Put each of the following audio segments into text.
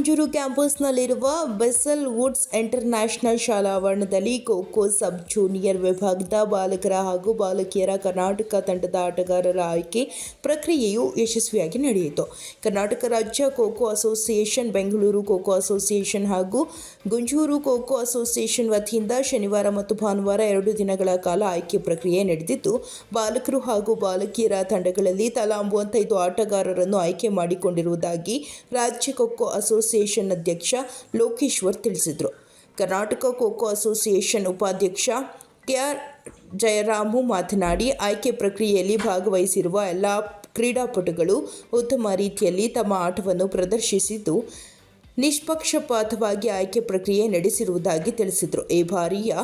ಗುಂಜೂರು ಕ್ಯಾಂಪಸ್ನಲ್ಲಿರುವ Basil Woods International ಶಾಲಾ ಆವರಣದಲ್ಲಿ ಖೋಖೋ ಸಬ್ ಜೂನಿಯರ್ ವಿಭಾಗದ ಬಾಲಕರ ಹಾಗೂ ಬಾಲಕಿಯರ ಕರ್ನಾಟಕ ತಂಡದ ಆಟಗಾರರ ಆಯ್ಕೆ ಪ್ರಕ್ರಿಯೆಯು ಯಶಸ್ವಿಯಾಗಿ ನಡೆಯಿತು. ಕರ್ನಾಟಕ ರಾಜ್ಯ ಖೋಖೋ ಅಸೋಸಿಯೇಷನ್, ಬೆಂಗಳೂರು ಖೋಖೋ ಅಸೋಸಿಯೇಷನ್ ಹಾಗೂ ಗುಂಜೂರು ಖೋಖೋ ಅಸೋಸಿಯೇಷನ್ ವತಿಯಿಂದ ಶನಿವಾರ ಮತ್ತು ಭಾನುವಾರ ಎರಡು ದಿನಗಳ ಕಾಲ ಆಯ್ಕೆ ಪ್ರಕ್ರಿಯೆ ನಡೆದಿದ್ದು, ಬಾಲಕರು ಹಾಗೂ ಬಾಲಕಿಯರ ತಂಡಗಳಲ್ಲಿ ತಲಾ ಮೂವತ್ತೈದು ಆಟಗಾರರನ್ನು ಆಯ್ಕೆ ಮಾಡಿಕೊಂಡಿರುವುದಾಗಿ ರಾಜ್ಯ ಖೋಖೋ ಅಸೋಸಿಯೇಷನ್ ಅಧ್ಯಕ್ಷ ಲೋಕೇಶ್ವರ್ ತಿಳಿಸಿದರು. ಕರ್ನಾಟಕ ಖೋಖೋ ಅಸೋಸಿಯೇಷನ್ ಉಪಾಧ್ಯಕ್ಷ ಕೆಆರ್ ಜಯರಾಮು ಮಾತನಾಡಿ, ಆಯ್ಕೆ ಪ್ರಕ್ರಿಯೆಯಲ್ಲಿ ಭಾಗವಹಿಸಿರುವ ಎಲ್ಲ ಕ್ರೀಡಾಪಟುಗಳು ಉತ್ತಮ ರೀತಿಯಲ್ಲಿ ತಮ್ಮ ಆಟವನ್ನು ಪ್ರದರ್ಶಿಸಿದ್ದು, ನಿಷ್ಪಕ್ಷಪಾತವಾಗಿ ಆಯ್ಕೆ ಪ್ರಕ್ರಿಯೆ ನಡೆಸಿರುವುದಾಗಿ ತಿಳಿಸಿದರು. ಈ ಬಾರಿಯ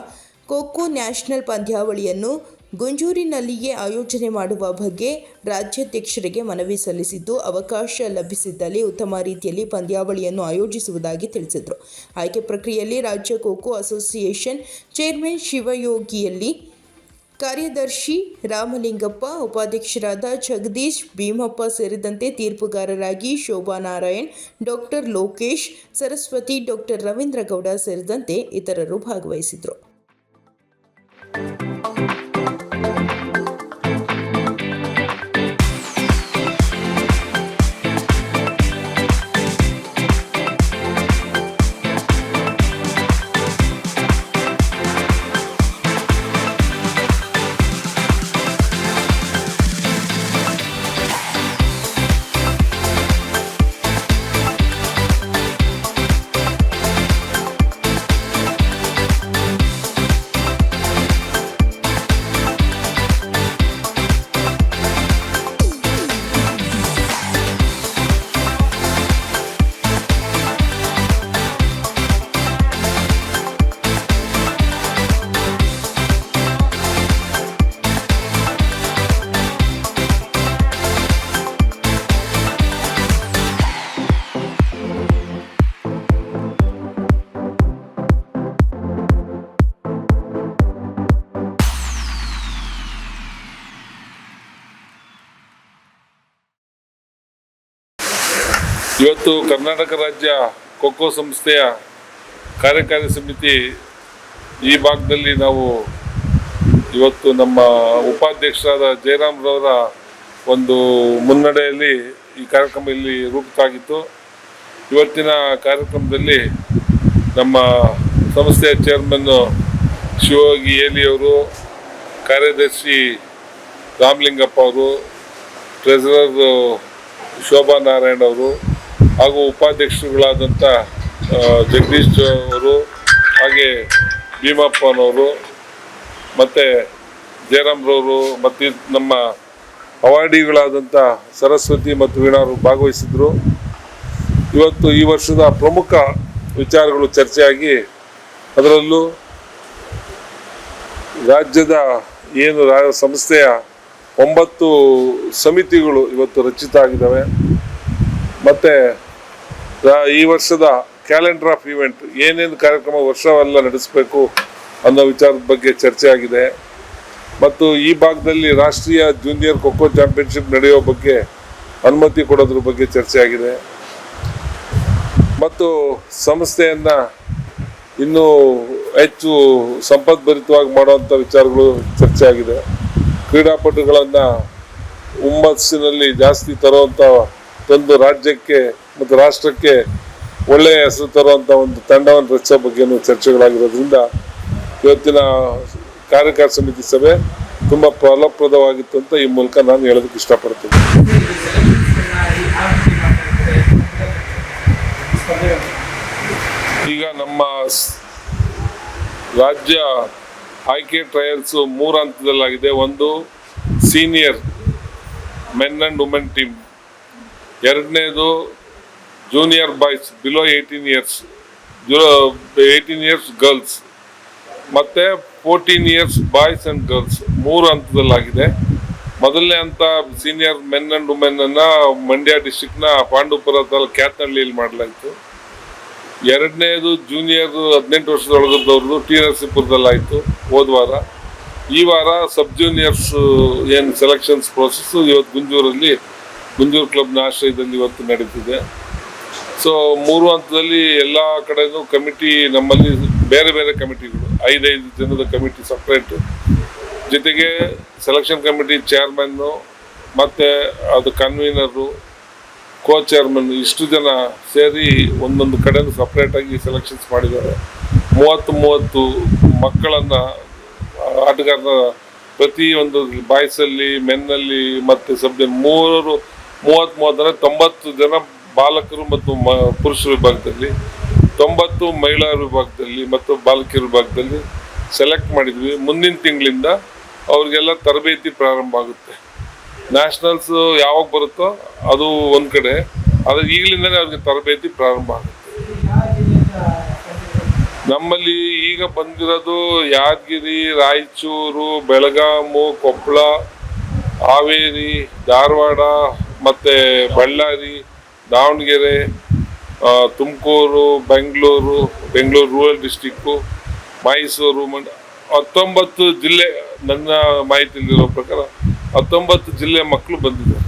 ಖೋಖೋ ನ್ಯಾಷನಲ್ ಪಂದ್ಯಾವಳಿಯನ್ನು ಗುಂಜೂರಿನಲ್ಲಿಯೇ ಆಯೋಜನೆ ಮಾಡುವ ಬಗ್ಗೆ ರಾಜ್ಯಾಧ್ಯಕ್ಷರಿಗೆ ಮನವಿ ಸಲ್ಲಿಸಿದ್ದು, ಅವಕಾಶ ಲಭಿಸಿದ್ದಲ್ಲಿ ಉತ್ತಮ ರೀತಿಯಲ್ಲಿ ಪಂದ್ಯಾವಳಿಯನ್ನು ಆಯೋಜಿಸುವುದಾಗಿ ತಿಳಿಸಿದರು. ಆಯ್ಕೆ ಪ್ರಕ್ರಿಯೆಯಲ್ಲಿ ರಾಜ್ಯ ಖೋಖೋ ಅಸೋಸಿಯೇಷನ್ ಚೇರ್ಮನ್ ಶಿವಯೋಗಿಯಲ್ಲಿ ಕಾರ್ಯದರ್ಶಿ ರಾಮಲಿಂಗಪ್ಪ, ಉಪಾಧ್ಯಕ್ಷರಾದ ಜಗದೀಶ್ ಭೀಮಪ್ಪ ಸೇರಿದಂತೆ ತೀರ್ಪುಗಾರರಾಗಿ ಶೋಭಾ ನಾರಾಯಣ್ ಡಾಕ್ಟರ್ ಲೋಕೇಶ್, ಸರಸ್ವತಿ, ಡಾಕ್ಟರ್ ರವೀಂದ್ರ ಗೌಡ ಸೇರಿದಂತೆ ಇತರರು ಭಾಗವಹಿಸಿದರು ಇವತ್ತು ಕರ್ನಾಟಕ ರಾಜ್ಯ ಖೋಖೋ ಸಂಸ್ಥೆಯ ಕಾರ್ಯಕಾರಿ ಸಮಿತಿ ಈ ಭಾಗದಲ್ಲಿ ನಾವು ಇವತ್ತು ನಮ್ಮ ಉಪಾಧ್ಯಕ್ಷರಾದ ಜಯರಾಮ್ರವರ ಒಂದು ಮುನ್ನಡೆಯಲ್ಲಿ ಈ ಕಾರ್ಯಕ್ರಮ ಇಲ್ಲಿ ರೂಪಿತಾಗಿತ್ತು ಇವತ್ತಿನ ಕಾರ್ಯಕ್ರಮದಲ್ಲಿ ನಮ್ಮ ಸಂಸ್ಥೆಯ ಚೇರ್ಮನ್ ಶಿವಯೋಗಿ ಏಲಿಯವರು ಕಾರ್ಯದರ್ಶಿ ರಾಮಲಿಂಗಪ್ಪ ಅವರು ಟ್ರೆಸರರ್ ಶೋಭಾ ನಾರಾಯಣ್ ಅವರು ಹಾಗೂ ಉಪಾಧ್ಯಕ್ಷರುಗಳಾದಂಥ ಜಗದೀಶ್ ಅವರು ಹಾಗೆ ಭೀಮಪ್ಪನವರು ಮತ್ತು ಜಯರಾಮ್ರವರು ಮತ್ತು ನಮ್ಮ ಅವಾರ್ಡಿಗಳಾದಂಥ ಸರಸ್ವತಿ ಮತ್ತು ವೀಣಾರು ಭಾಗವಹಿಸಿದ್ರು. ಇವತ್ತು ಈ ವರ್ಷದ ಪ್ರಮುಖ ವಿಚಾರಗಳು ಚರ್ಚೆಯಾಗಿ ಅದರಲ್ಲೂ ರಾಜ್ಯದ ಏನು ಸಂಸ್ಥೆಯ ಒಂಬತ್ತು ಸಮಿತಿಗಳು ಇವತ್ತು ರಚಿತ ಆಗಿದ್ದಾವೆ. ಮತ್ತು ಈ ವರ್ಷದ ಕ್ಯಾಲೆಂಡರ್ ಆಫ್ ಇವೆಂಟ್ ಏನೇನು ಕಾರ್ಯಕ್ರಮ ವರ್ಷವೆಲ್ಲ ನಡೆಸಬೇಕು ಅನ್ನೋ ವಿಚಾರದ ಬಗ್ಗೆ ಚರ್ಚೆ ಆಗಿದೆ. ಮತ್ತು ಈ ಭಾಗದಲ್ಲಿ ರಾಷ್ಟ್ರೀಯ ಜೂನಿಯರ್ ಖೋಖೋ ಚಾಂಪಿಯನ್ಶಿಪ್ ನಡೆಯೋ ಬಗ್ಗೆ ಅನುಮತಿ ಕೊಡೋದ್ರ ಬಗ್ಗೆ ಚರ್ಚೆ ಆಗಿದೆ. ಮತ್ತು ಸಂಸ್ಥೆಯನ್ನು ಇನ್ನೂ ಹೆಚ್ಚು ಸಂಪದ್ಭರಿತವಾಗಿ ಮಾಡುವಂಥ ವಿಚಾರಗಳು ಚರ್ಚೆ ಆಗಿದೆ. ಕ್ರೀಡಾಪಟುಗಳನ್ನು ಹುಮ್ಮಸ್ಸಿನಲ್ಲಿ ಜಾಸ್ತಿ ತರುವಂಥ ತಂದು ರಾಜ್ಯಕ್ಕೆ ಮತ್ತು ರಾಷ್ಟ್ರಕ್ಕೆ ಒಳ್ಳೆಯ ಹೆಸರು ತರುವಂಥ ಒಂದು ತಂಡವನ್ನು ರಚಿಸೋ ಬಗ್ಗೆನೂ ಚರ್ಚೆಗಳಾಗಿರೋದ್ರಿಂದ ಇವತ್ತಿನ ಕಾರ್ಯಕಾರಿ ಸಮಿತಿ ಸಭೆ ತುಂಬ ಫಲಪ್ರದವಾಗಿತ್ತು ಅಂತ ಈ ಮೂಲಕ ನಾನು ಹೇಳೋದಕ್ಕೆ ಇಷ್ಟಪಡ್ತೀನಿ. ಈಗ ನಮ್ಮ ರಾಜ್ಯ ಆಯ್ಕೆ ಟ್ರಯಲ್ಸು ಮೂರು ಹಂತದಲ್ಲಾಗಿದೆ ಒಂದು senior men and women team. ಎರಡನೇದು junior boys below eighteen years eighteen years girls ಮತ್ತು fourteen years boys and girls ಮೂರು ಹಂತದಲ್ಲಾಗಿದೆ. ಮೊದಲನೇ ಹಂತ ಸೀನಿಯರ್ ಮೆನ್ ಆ್ಯಂಡ್ ವುಮೆನನ್ನು ಮಂಡ್ಯ ಡಿಸ್ಟಿಕ್ನ ಪಾಂಡುಪುರ ತಾಲೂಕು ಕ್ಯಾತ್ನಹಳ್ಳಿಯಲ್ಲಿ ಮಾಡಲಾಯಿತು. ಎರಡನೇದು ಜೂನಿಯರ್ ಹದಿನೆಂಟು ವರ್ಷದೊಳಗದವ್ರದ್ದು ಟಿ ನರಸೀಪುರದಲ್ಲಾಯಿತು ಹೋದ ವಾರ. ಈ ವಾರ ಸಬ್ ಜೂನಿಯರ್ಸ್ ಏನು ಸೆಲೆಕ್ಷನ್ಸ್ ಪ್ರೋಸೆಸ್ಸು ಇವತ್ತು ಗುಂಜೂರಲ್ಲಿ ಗುಂಜೂರು ಕ್ಲಬ್ನ ಆಶ್ರಯದಲ್ಲಿ ಇವತ್ತು ನಡೀತಿದೆ. ಸೊ ಮೂರು ಹಂತದಲ್ಲಿ ಎಲ್ಲ ಕಡೆನೂ ಕಮಿಟಿ ನಮ್ಮಲ್ಲಿ ಬೇರೆ ಬೇರೆ ಕಮಿಟಿಗಳು ಐದೈದು ಜನದ ಕಮಿಟಿ ಸಪ್ರೇಟ್ ಜೊತೆಗೆ ಸೆಲೆಕ್ಷನ್ ಕಮಿಟಿ ಚೇರ್ಮನ್ನು ಮತ್ತು ಅದು ಕನ್ವೀನರು ಕೋ ಚೇರ್ಮನ್ ಇಷ್ಟು ಜನ ಸೇರಿ ಒಂದೊಂದು ಕಡೆಯೂ ಸಪ್ರೇಟಾಗಿ ಸೆಲೆಕ್ಷನ್ಸ್ ಮಾಡಿದ್ದಾರೆ. ಮೂವತ್ತು ಮೂವತ್ತು ಮಕ್ಕಳನ್ನು ಆಟಗಾರನ ಪ್ರತಿಯೊಂದು ಬಾಯ್ಸಲ್ಲಿ ಮೆನ್ನಲ್ಲಿ ಮತ್ತು ಸಬ್ ಮೂರು ಮೂವತ್ತು ಮೂವತ್ತರ ತೊಂಬತ್ತು ಜನ ಬಾಲಕರು ಮತ್ತು ಮ, ಪುರುಷ ವಿಭಾಗದಲ್ಲಿ, ತೊಂಬತ್ತು ಮಹಿಳಾ ವಿಭಾಗದಲ್ಲಿ ಮತ್ತು ಬಾಲಕಿಯರ ವಿಭಾಗದಲ್ಲಿ ಸೆಲೆಕ್ಟ್ ಮಾಡಿದ್ವಿ. ಮುಂದಿನ ತಿಂಗಳಿಂದ ಅವ್ರಿಗೆಲ್ಲ ತರಬೇತಿ ಪ್ರಾರಂಭ ಆಗುತ್ತೆ. ನ್ಯಾಷನಲ್ಸ್ ಯಾವಾಗ ಬರುತ್ತೋ ಅದು ಒಂದು ಕಡೆ ಅದು ಈಗಲಿಂದನೇ ಅವ್ರಿಗೆ ತರಬೇತಿ ಪ್ರಾರಂಭ ಆಗುತ್ತೆ. ನಮ್ಮಲ್ಲಿ ಈಗ ಬಂದಿರೋದು ಯಾದಗಿರಿ, ರಾಯಚೂರು, ಬೆಳಗಾಮು, ಕೊಪ್ಪಳ, ಹಾವೇರಿ, ಧಾರವಾಡ, ಮತ್ತು ಬಳ್ಳಾರಿ ದಾವಣಗೆರೆ ತುಮಕೂರು, ಬೆಂಗಳೂರು ಬೆಂಗಳೂರು ರೂರಲ್ ಡಿಸ್ಟಿಕ್ಕು ಮೈಸೂರು ಮಂಡ, ಹತ್ತೊಂಬತ್ತು ಜಿಲ್ಲೆ ನನ್ನ ಮಾಹಿತಿಯಲ್ಲಿರೋ ಪ್ರಕಾರ ಹತ್ತೊಂಬತ್ತು ಜಿಲ್ಲೆ ಮಕ್ಕಳು ಬಂದಿದ್ದಾರೆ.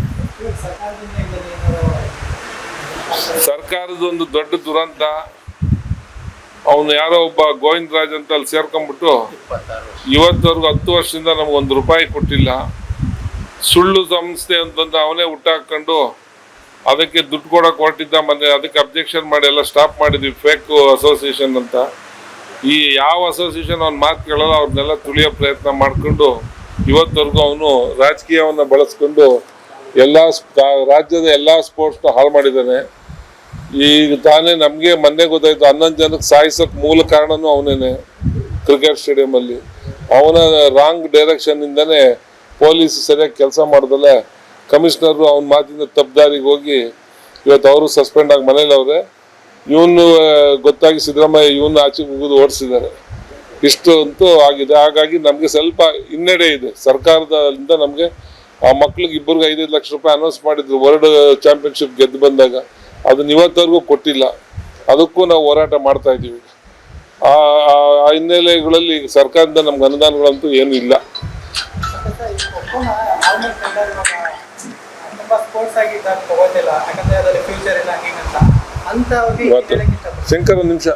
ಸರ್ಕಾರದ ಒಂದು ದೊಡ್ಡ ದುರಂತ, ಅವನು ಯಾರೋ ಒಬ್ಬ ಗೋವಿಂದ ರಾಜ್ ಅಂತ ಅಲ್ಲಿ ಸೇರ್ಕೊಂಡ್ಬಿಟ್ಟು ಇವತ್ತವರೆಗೂ ಹತ್ತು ವರ್ಷದಿಂದ ನಮ್ಗೆ ಒಂದು ರೂಪಾಯಿ ಕೊಟ್ಟಿಲ್ಲ. ಸುಳ್ಳು ಸಂಸ್ಥೆ ಅಂತಂದು ಅವನೇ ಹುಟ್ಟಾಕೊಂಡು ಅದಕ್ಕೆ ದುಡ್ಡು ಕೊಡೋಕೆ ಹೊರಟಿದ್ದ ಮೊನ್ನೆ, ಅದಕ್ಕೆ ಅಬ್ಜೆಕ್ಷನ್ ಮಾಡಿ ಎಲ್ಲ ಸ್ಟಾಪ್ ಮಾಡಿದ್ವಿ ಫೇಕ್ ಅಸೋಸಿಯೇಷನ್ ಅಂತ. ಈ ಯಾವ ಅಸೋಸಿಯೇಷನ್ ಅವ್ನ ಮಾತು ಕೇಳಲ್ಲ ಅವ್ರನ್ನೆಲ್ಲ ತುಳಿಯೋ ಪ್ರಯತ್ನ ಮಾಡಿಕೊಂಡು ಇವತ್ತವರೆಗೂ ಅವನು ರಾಜಕೀಯವನ್ನು ಬಳಸ್ಕೊಂಡು ಎಲ್ಲ ರಾಜ್ಯದ ಎಲ್ಲ ಸ್ಪೋರ್ಟ್ಸ್ನ ಹಾಳು ಮಾಡಿದ್ದಾನೆ. ಈಗ ತಾನೇ ನಮಗೆ ಮೊನ್ನೆ ಗೊತ್ತಾಯಿತು, ಹನ್ನೊಂದು ಜನಕ್ಕೆ ಸಾಯಿಸೋಕೆ ಮೂಲ ಕಾರಣನೂ ಅವನೇನೆ ಕ್ರಿಕೆಟ್ ಸ್ಟೇಡಿಯಮಲ್ಲಿ ಅವನ ರಾಂಗ್ ಡೈರೆಕ್ಷನ್ನಿಂದನೇ ಪೊಲೀಸ್ ಸರಿಯಾಗಿ ಕೆಲಸ ಮಾಡ್ದಲೆ ಕಮಿಷನರು ಅವ್ನ ಮಾತಿಂದ ತಪ್ಪದಾರಿಗೆ ಹೋಗಿ ಇವತ್ತು ಅವರು ಸಸ್ಪೆಂಡ್ ಆಗಿ ಮನೇಲಿ ಅವ್ರೆ ಇವನು ಗೊತ್ತಾಗಿ ಸಿದ್ದರಾಮಯ್ಯ ಇವನು ಆಚೆ ಮುಗಿದು ಓಡಿಸಿದ್ದಾರೆ. ಇಷ್ಟು ಅಂತೂ ಆಗಿದೆ. ಹಾಗಾಗಿ ನಮಗೆ ಸ್ವಲ್ಪ ಹಿನ್ನಡೆ ಇದೆ. ಸರ್ಕಾರದಿಂದ ನಮಗೆ ಆ ಮಕ್ಳಿಗೆ ಇಬ್ಬರಿಗೆ ಐದೈದು ಲಕ್ಷ ರೂಪಾಯಿ ಅನೌನ್ಸ್ ಮಾಡಿದ್ರು ವರ್ಲ್ಡ್ ಚಾಂಪಿಯನ್ಶಿಪ್ ಗೆದ್ದು ಬಂದಾಗ. ಅದನ್ನ ಇವತ್ತವರೆಗೂ ಕೊಟ್ಟಿಲ್ಲ. ಅದಕ್ಕೂ ನಾವು ಹೋರಾಟ ಮಾಡ್ತಾ ಇದ್ದೀವಿ. ಆ ಹಿನ್ನೆಲೆಗಳಲ್ಲಿ ಸರ್ಕಾರದಿಂದ ನಮ್ಗೆ ಅನುದಾನಗಳಂತೂ ಏನೂ ಇಲ್ಲ ಖೋಖೋನ ಆಲ್ಮೋಸ್ಟ್ ಎಲ್ಲರೂ ಇವಾಗ ತುಂಬಾ ಸ್ಪೋರ್ಟ್ಸ್ ಆಗಿ ತಗೋತಿಲ್ಲ ಯಾಕಂದ್ರೆ ಅದರಲ್ಲಿ ಫ್ಯೂಚರ್ ಇಲ್ಲ ಹೀಗಂತ. ಅಂತ ಅವ್ರಿಗೆ ಇವತ್ತು ಹೇಳಕ್ ಇಷ್ಟಪಡ್ತೀನಿ. ಶಂಕರ್ ಒಂದು ನಿಮಿಷ.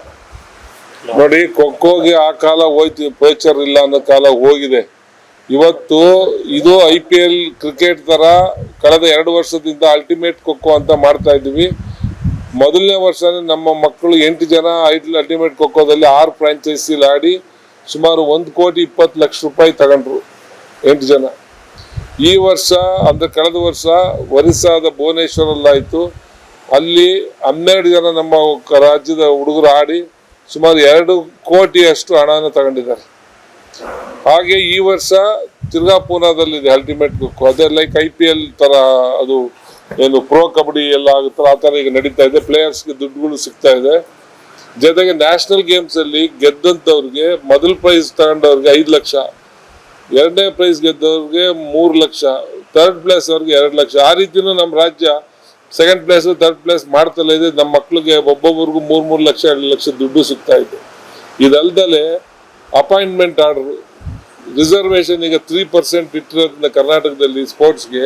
ನೋಡಿ ಖೋಖೋಗೆ ಆ ಕಾಲ ಹೋಯ್ತು ಫ್ಯೂಚರ್ ಇಲ್ಲ ಅನ್ನೋ ಕಾಲ ಹೋಗಿದೆ. ಇವತ್ತು ಇದು ಐ ಪಿ ಎಲ್ ಕ್ರಿಕೆಟ್ ತರ ಕಳೆದ ಎರಡು ವರ್ಷದಿಂದ ಅಲ್ಟಿಮೇಟ್ ಖೋಖೋ ಅಂತ ಮಾಡ್ತಾ ಇದ್ದೀವಿ. ಮೊದಲನೇ ವರ್ಷ ನಮ್ಮ ಮಕ್ಕಳು ಎಂಟು ಜನ ಐಟ್ಲ್ ಅಲ್ಟಿಮೇಟ್ ಖೋಖೋದಲ್ಲಿ ಆರು ಫ್ರಾಂಚೈಸಿಲಿ ಆಡಿ ಸುಮಾರು ಒಂದು ಕೋಟಿ ಇಪ್ಪತ್ತು ಲಕ್ಷ ರೂಪಾಯಿ ತಗೊಂಡ್ರು ಎಂಟು ಜನ. ಈ ವರ್ಷ ಅಂದ್ರೆ ಕಳೆದ ವರ್ಷ ಒರಿಸ್ಸಾದ ಭುವನೇಶ್ವರಲ್ಲಾಯಿತು ಅಲ್ಲಿ ಹನ್ನೆರಡು ಜನ ನಮ್ಮ ರಾಜ್ಯದ ಹುಡುಗರು ಆಡಿ ಸುಮಾರು ಎರಡು ಕೋಟಿಯಷ್ಟು ಹಣನ ತಗೊಂಡಿದ್ದಾರೆ. ಹಾಗೆ ಈ ವರ್ಷ ತಿರ್ಗಾ ಪೂನಾದಲ್ಲಿದೆ ಅಲ್ಟಿಮೇಟ್ ಖೋಖೋ ಅದೇ ಲೈಕ್ ಐ ಪಿ ಎಲ್ ತರ ಅದು ಏನು ಪ್ರೋ ಕಬಡ್ಡಿ ಎಲ್ಲ ಆಗುತ್ತಲ್ಲ, ಆ ಥರ ಈಗ ನಡೀತಾ ಇದೆ. ಪ್ಲೇಯರ್ಸ್ಗೆ ದುಡ್ಡುಗಳು ಸಿಗ್ತಾ ಇದೆ. ಜೊತೆಗೆ ನ್ಯಾಷನಲ್ ಗೇಮ್ಸ್ ಅಲ್ಲಿ ಗೆದ್ದಂಥವ್ರಿಗೆ ಮೊದಲ ಪ್ರೈಸ್ ತಗೊಂಡವ್ರಿಗೆ ಐದು ಲಕ್ಷ. ಎರಡನೇ ಪ್ರೈಸ್ ಗೆದ್ದವ್ರಿಗೆ ಮೂರು ಲಕ್ಷ ಥರ್ಡ್ ಪ್ಲೇಸ್ ಅವ್ರಿಗೆ ಎರಡು ಲಕ್ಷ. ಆ ರೀತಿನೂ ನಮ್ಮ ರಾಜ್ಯ ಸೆಕೆಂಡ್ ಪ್ಲೇಸ್ ಥರ್ಡ್ ಪ್ಲೇಸ್ ಮಾಡ್ತಲೇ ಇದೆ. ನಮ್ಮ ಮಕ್ಳಿಗೆ ಒಬ್ಬೊಬ್ಬರಿಗೂ ಮೂರು ಮೂರು ಲಕ್ಷ, ಎರಡು ಲಕ್ಷ ದುಡ್ಡು ಸಿಗ್ತಾ ಇದೆ. ಇದಲ್ದಲೆ ಅಪಾಯಿಂಟ್ಮೆಂಟ್ ಆರ್ಡರ್ ರಿಸರ್ವೇಶನ್ ಈಗ ತ್ರೀ ಪರ್ಸೆಂಟ್ ಇಟ್ಟಿರೋದ್ರಿಂದ ಕರ್ನಾಟಕದಲ್ಲಿ ಸ್ಪೋರ್ಟ್ಸ್ಗೆ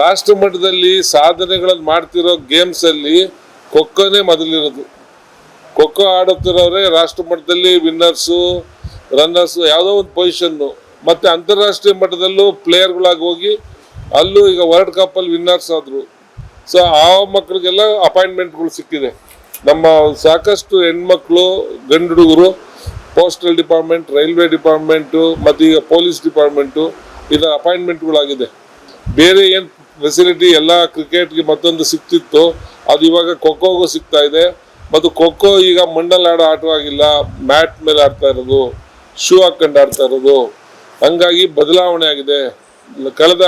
ರಾಷ್ಟ್ರ ಮಟ್ಟದಲ್ಲಿ ಸಾಧನೆಗಳನ್ನು ಮಾಡ್ತಿರೋ ಗೇಮ್ಸಲ್ಲಿ ಖೋಖೋನೇ ಮೊದಲಿರೋದು. ಖೋಖೋ ಆಡುತ್ತಿರೋರೆ ರಾಷ್ಟ್ರ ಮಟ್ಟದಲ್ಲಿ ವಿನ್ನರ್ಸು ರನ್ನರ್ಸು ಯಾವುದೋ ಒಂದು ಪೊಸಿಷನ್ನು ಮತ್ತು ಅಂತಾರಾಷ್ಟ್ರೀಯ ಮಟ್ಟದಲ್ಲೂ ಪ್ಲೇಯರ್ಗಳಾಗಿ ಹೋಗಿ ಅಲ್ಲೂ ಈಗ ವರ್ಲ್ಡ್ ಕಪ್ಪಲ್ಲಿ ವಿನ್ನರ್ಸ್ ಆದರು. ಸೊ ಆ ಮಕ್ಕಳಿಗೆಲ್ಲ ಅಪಾಯಿಂಟ್ಮೆಂಟ್ಗಳು ಸಿಕ್ಕಿದೆ. ನಮ್ಮ ಸಾಕಷ್ಟು ಹೆಣ್ಮಕ್ಳು ಗಂಡು ಹುಡುಗರು ಪೋಸ್ಟಲ್ ಡಿಪಾರ್ಟ್ಮೆಂಟ್ ರೈಲ್ವೆ ಡಿಪಾರ್ಟ್ಮೆಂಟು ಮತ್ತು ಈಗ ಪೊಲೀಸ್ ಡಿಪಾರ್ಟ್ಮೆಂಟು ಇದರ ಅಪಾಯಿಂಟ್ಮೆಂಟ್ಗಳಾಗಿದೆ ಬೇರೆ ಏನು ಫೆಸಿಲಿಟಿ ಎಲ್ಲ ಕ್ರಿಕೆಟ್ಗೆ ಮತ್ತೊಂದು ಸಿಕ್ತಿತ್ತು, ಅದು ಇವಾಗ ಖೋಖೋಗೂ ಸಿಗ್ತಾ ಇದೆ. ಮತ್ತು ಖೋಖೋ ಈಗ ಮಣ್ಣಲ್ಲಿ ಆಡೋ ಆಟವಾಗಿಲ್ಲ, ಮ್ಯಾಟ್ ಮೇಲೆ ಆಡ್ತಾ ಇರೋದು ಶೂ ಹಾಕೊಂಡು ಆಡ್ತಾ ಇರೋದು. ಹಂಗಾಗಿ ಬದಲಾವಣೆ ಆಗಿದೆ. ಕಳೆದ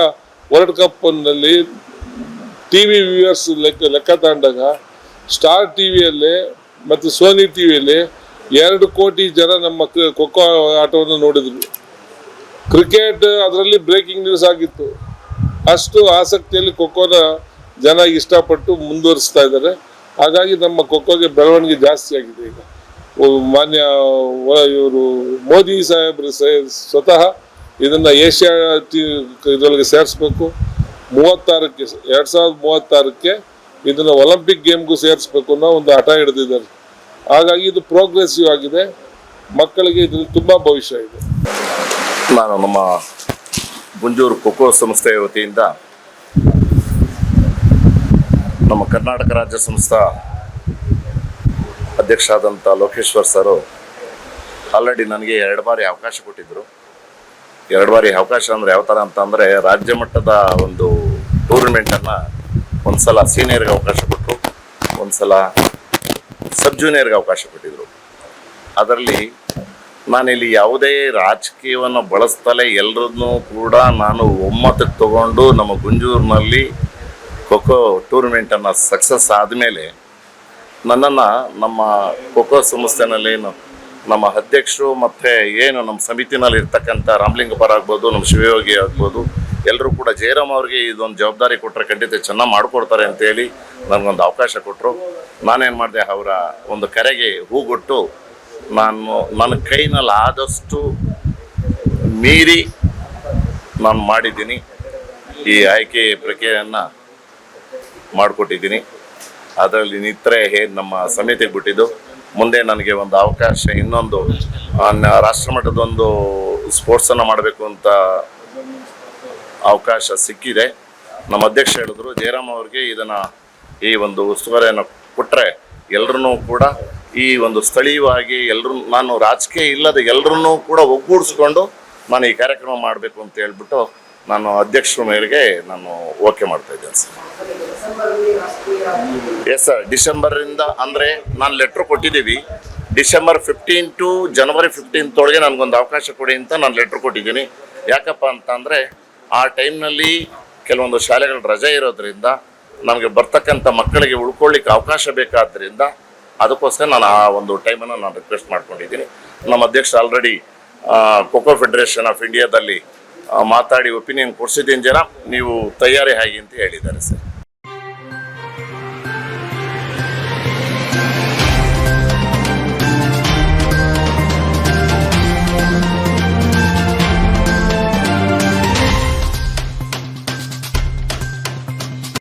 ವರ್ಲ್ಡ್ ಕಪ್ನಲ್ಲಿ ಟಿ ವಿ ವ್ಯೂವರ್ಸ್ ಲೆಕ್ಕ ಲೆಕ್ಕ ತಗೊಂಡಾಗ ಸ್ಟಾರ್ ಟಿ ವಿಯಲ್ಲಿ ಮತ್ತು ಸೋನಿ ಟಿ ವಿಯಲ್ಲಿ ಎರಡು ಕೋಟಿ ಜನ ನಮ್ಮ ಖೋಖೋ ಆಟವನ್ನು ನೋಡಿದ್ರು. ಕ್ರಿಕೆಟ್ ಅದರಲ್ಲಿ ಬ್ರೇಕಿಂಗ್ ನ್ಯೂಸ್ ಆಗಿತ್ತು. ಅಷ್ಟು ಆಸಕ್ತಿಯಲ್ಲಿ ಖೋಖೋನ ಜನ ಇಷ್ಟಪಟ್ಟು ಮುಂದುವರಿಸ್ತಾ ಇದ್ದಾರೆ. ಹಾಗಾಗಿ ನಮ್ಮ ಖೋಖೋಗೆ ಬೆಳವಣಿಗೆ ಜಾಸ್ತಿ ಆಗಿದೆ ಈಗ. ಮಾನ್ಯ ಇವರು ಮೋದಿ ಸಾಹೇಬ್ರು ಸ್ವತಃ ಇದನ್ನ ಏಷ್ಯಾ ಇದರೊಳಗೆ ಸೇರಿಸ್ಬೇಕು. ಮೂವತ್ತಾರಕ್ಕೆ, ಎರಡು ಸಾವಿರದ ಮೂವತ್ತಾರಕ್ಕೆ ಇದನ್ನ ಒಲಿಂಪಿಕ್ ಗೇಮ್ಗೂ ಸೇರಿಸ್ಬೇಕು ಅನ್ನೋ ಒಂದು ಹಠ ಹಿಡಿದಿದ್ದಾರೆ. ಹಾಗಾಗಿ ಇದು ಪ್ರೋಗ್ರೆಸಿವ್ ಆಗಿದೆ. ಮಕ್ಕಳಿಗೆ ಇದ್ರಲ್ಲಿ ತುಂಬಾ ಭವಿಷ್ಯ ಇದೆ. ನಾನು ನಮ್ಮ ಗುಂಜೂರು ಖೋಖೋ ಸಂಸ್ಥೆಯ ವತಿಯಿಂದ ನಮ್ಮ ಕರ್ನಾಟಕ ರಾಜ್ಯ ಸಂಸ್ಥಾ ಅಧ್ಯಕ್ಷ ಆದಂಥ ಲೋಕೇಶ್ವರ್ ಸರು ಆಲ್ರೆಡಿ ನನಗೆ ಎರಡು ಬಾರಿ ಅವಕಾಶ ಕೊಟ್ಟಿದ್ದರು. ಎರಡು ಬಾರಿ ಅವಕಾಶ ಅಂದರೆ ಯಾವ ಥರ ಅಂತ ಅಂದರೆ ರಾಜ್ಯ ಮಟ್ಟದ ಒಂದು ಟೂರ್ನಮೆಂಟನ್ನು ಒಂದು ಸಲ ಸೀನಿಯರ್ಗೆ ಅವಕಾಶ ಕೊಟ್ಟರು ಒಂದು ಸಲ ಸಬ್ ಜೂನಿಯರ್ಗೆ ಅವಕಾಶ ಕೊಟ್ಟಿದ್ರು. ಅದರಲ್ಲಿ ನಾನಿಲ್ಲಿ ಯಾವುದೇ ರಾಜಕೀಯವನ್ನು ಬಳಸ್ತಲೇ ಎಲ್ಲರನ್ನೂ ಕೂಡ ನಾನು ಒಮ್ಮತಕ್ಕೆ ತಗೊಂಡು ನಮ್ಮ ಗುಂಜೂರಿನಲ್ಲಿ ಖೋಖೋ ಟೂರ್ನಮೆಂಟನ್ನು ಸಕ್ಸಸ್ ಆದಮೇಲೆ ನನ್ನನ್ನು ನಮ್ಮ ಖೋಖೋ ಸಂಸ್ಥೆನಲ್ಲಿ ನಮ್ಮ ಅಧ್ಯಕ್ಷರು ಮತ್ತು ಏನು ನಮ್ಮ ಸಮಿತಿನಲ್ಲಿ ಇರ್ತಕ್ಕಂಥ ರಾಮಲಿಂಗಪ್ಪರ ಆಗ್ಬೋದು, ನಮ್ಮ ಶಿವಯೋಗಿ ಆಗ್ಬೋದು ಎಲ್ಲರೂ ಕೂಡ ಜಯರಾಮ್ ಅವ್ರಿಗೆ ಇದೊಂದು ಜವಾಬ್ದಾರಿ ಕೊಟ್ಟರೆ ಖಂಡಿತ ಚೆನ್ನಾಗಿ ಮಾಡಿಕೊಡ್ತಾರೆ ಅಂತೇಳಿ ನನಗೊಂದು ಅವಕಾಶ ಕೊಟ್ಟರು ನಾನೇನು ಮಾಡಿದೆ, ಅವರ ಒಂದು ಕರೆಗೆ ಹೂಗೊಟ್ಟು ನಾನು ನನ್ನ ಕೈನಲ್ಲಿ ಆದಷ್ಟು ಮೀರಿ ನಾನು ಮಾಡಿದ್ದೀನಿ. ಈ ಆಯ್ಕೆ ಪ್ರಕ್ರಿಯೆಯನ್ನು ಮಾಡಿಕೊಟ್ಟಿದ್ದೀನಿ. ಅದರಲ್ಲಿ ನಿತ್ರೆ ಹೇ ನಮ್ಮ ಸಮಿತಿಗೆ ಬಿಟ್ಟಿದ್ದು. ಮುಂದೆ ನನಗೆ ಒಂದು ಅವಕಾಶ ಇನ್ನೊಂದು ಆ, ನ- ರಾಷ್ಟ್ರಮಟ್ಟದೊಂದು ಸ್ಪೋರ್ಟ್ಸನ್ನು ಮಾಡಬೇಕು ಅಂತ ಅವಕಾಶ ಸಿಕ್ಕಿದೆ. ನಮ್ಮ ಅಧ್ಯಕ್ಷ ಹೇಳಿದ್ರು ಜಯರಾಮ್ ಅವ್ರಿಗೆ ಇದನ್ನು ಈ ಒಂದು ಉಸ್ತುವಾರಿಯನ್ನು ಕೊಟ್ಟರೆ ಎಲ್ಲರನ್ನೂ ಕೂಡ ಈ ಒಂದು ಸ್ಥಳೀಯವಾಗಿ ಎಲ್ಲರೂ ನಾನು ರಾಜಕೀಯ ಇಲ್ಲದ ಎಲ್ಲರನ್ನೂ ಕೂಡ ಒಗ್ಗೂಡಿಸ್ಕೊಂಡು ನಾನು ಈ ಕಾರ್ಯಕ್ರಮ ಮಾಡಬೇಕು ಅಂತ ಹೇಳ್ಬಿಟ್ಟು ನಾನು ಅಧ್ಯಕ್ಷರ ಮೇರೆಗೆ ನಾನು ಓಕೆ ಮಾಡ್ತಾ ಇದ್ದೇನೆ ಸರ್ ಎಸ್ ಸರ್ ಡಿಸೆಂಬರಿಂದ ಅಂದರೆ ನಾನು ಲೆಟ್ರ್ ಕೊಟ್ಟಿದ್ದೀವಿ. December fifteen to January fifteenth ಒಳಗೆ ನನಗೊಂದು ಅವಕಾಶ ಕೊಡಿ ಅಂತ ನಾನು ಲೆಟ್ರ್ ಕೊಟ್ಟಿದ್ದೀನಿ. ಯಾಕಪ್ಪ ಅಂತಂದರೆ ಆ ಟೈಮ್ನಲ್ಲಿ ಕೆಲವೊಂದು ಶಾಲೆಗಳ ರಜೆ ಇರೋದ್ರಿಂದ ನಮಗೆ ಬರ್ತಕ್ಕಂಥ ಮಕ್ಕಳಿಗೆ ಉಳ್ಕೊಳ್ಳಿಕ್ಕೆ ಅವಕಾಶ ಬೇಕಾದ್ದರಿಂದ ಅದಕ್ಕೋಸ್ಕರ ನಾನು ಆ ಒಂದು ಟೈಮನ್ನು ನಾನು ರಿಕ್ವೆಸ್ಟ್ ಮಾಡ್ಕೊಂಡಿದ್ದೀನಿ. ನಮ್ಮ ಅಧ್ಯಕ್ಷ ಆಲ್ರೆಡಿ ಖೋಖೋ ಫೆಡರೇಷನ್ ಆಫ್ ಇಂಡಿಯಾದಲ್ಲಿ ಮಾತಾಡಿ ಒಪಿನಿಯನ್ ಕೊಡಿಸಿದ್ದೀನಿ ಜನ ನೀವು ತಯಾರಿ ಆಗಿ ಅಂತ ಹೇಳಿದ್ದಾರೆ ಸರ್.